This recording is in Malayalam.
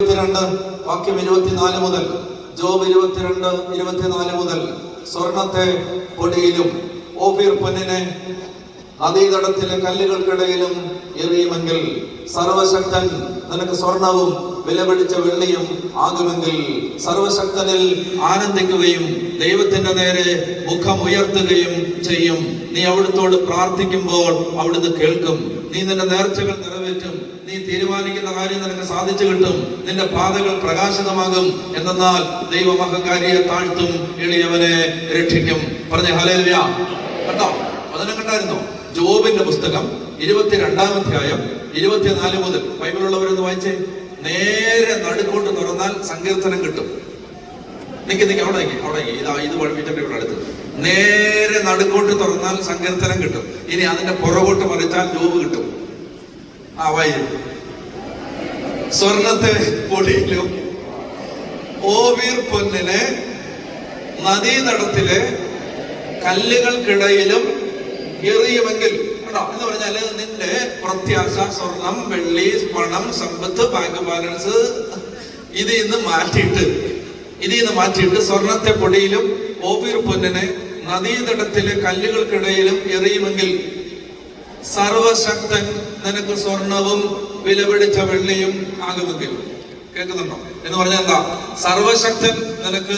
ഇരുപത്തിരണ്ട് വാക്യം ഇരുപത്തിനാല് മുതൽ ജോബ് ഇരുപത്തിരണ്ട് ഇരുപത്തിനാല് മുതൽ സ്വർണത്തെ പൊടിയിലും ഓഫീർ പൊന്നിനെ നദീതടത്തിലെ കല്ലുകൾക്കിടയിലും എറിയുമെങ്കിൽ സർവശക്തൻ നിനക്ക് സ്വർണവും വിലപിടിച്ച വെള്ളിയും ആകുമെങ്കിൽ സർവശക്തനിൽ ആനന്ദിക്കുകയും ദൈവത്തിന്റെ നേരെ മുഖം ഉയർത്തുകയും ചെയ്യും. നീ അവിടുത്തോട് പ്രാർത്ഥിക്കുമ്പോൾ അവിടുന്ന് കേൾക്കും. നീ നിന്റെ നേർച്ചകൾ നിറവേറ്റും. നീ തീരുമാനിക്കുന്ന കാര്യം നിനക്ക് സാധിച്ചു കിട്ടും. നിന്റെ പാതകൾ പ്രകാശിതമാകും. എന്നാൽ ദൈവം അഹങ്കാരിയെ താഴ്ത്തും എളിയവനെ രക്ഷിക്കും. പറഞ്ഞ ഹലേലുയ കണ്ടോ? അതിനെ കണ്ടായിരുന്നോ? ജോബിന്റെ പുസ്തകം ഇരുപത്തിരണ്ടാം അധ്യായം ഇരുപത്തിനാല് മുതൽ. ബൈബിളുള്ളവരൊന്ന് വായിച്ചേ. നേരെ നടുക്കോട്ട് തുറന്നാൽ സങ്കീർത്തനം കിട്ടും. നിക്ക് നിക്ക് അവിടെ അവിടെ ഇതാ ഇത് വീട്ടിന്റെ ഇവിടെ അടുത്ത്. നേരെ നടുക്കോട്ട് തുറന്നാൽ സങ്കീർത്തനം കിട്ടും. ഇനി അതിന്റെ പുറകോട്ട് മറിച്ചാൽ ജോബ് കിട്ടും. ആ വായി. സ്വർണത്തെ പൊടിയിലും ഓവീർ പൊന്നിനെ നദീതടത്തിലെ കല്ലുകൾക്കിടയിലും എറിയുമെങ്കിൽ. എന്ന് പറഞ്ഞാൽ നിന്റെ പ്രത്യാശ സ്വർണം വെള്ളി പണം സമ്പത്ത് ബാങ്ക് ബാലൻസ് ഇത് ഇന്ന് മാറ്റിയിട്ട് ഇതിൽ നിന്ന് മാറ്റിയിട്ട് സ്വർണത്തെ പൊടിയിലും ഓവീർ പൊന്നിനെ നദീതടത്തിലെ കല്ലുകൾക്കിടയിലും എറിയുമെങ്കിൽ സർവശക്തൻ നിനക്ക് സ്വർണവും വിലപിടിച്ച വെള്ളിയും ആകുമെങ്കിൽ. കേൾക്കുന്നുണ്ടോ? എന്ന് പറഞ്ഞാൽ എന്താ? സർവശക്തൻ നിനക്ക്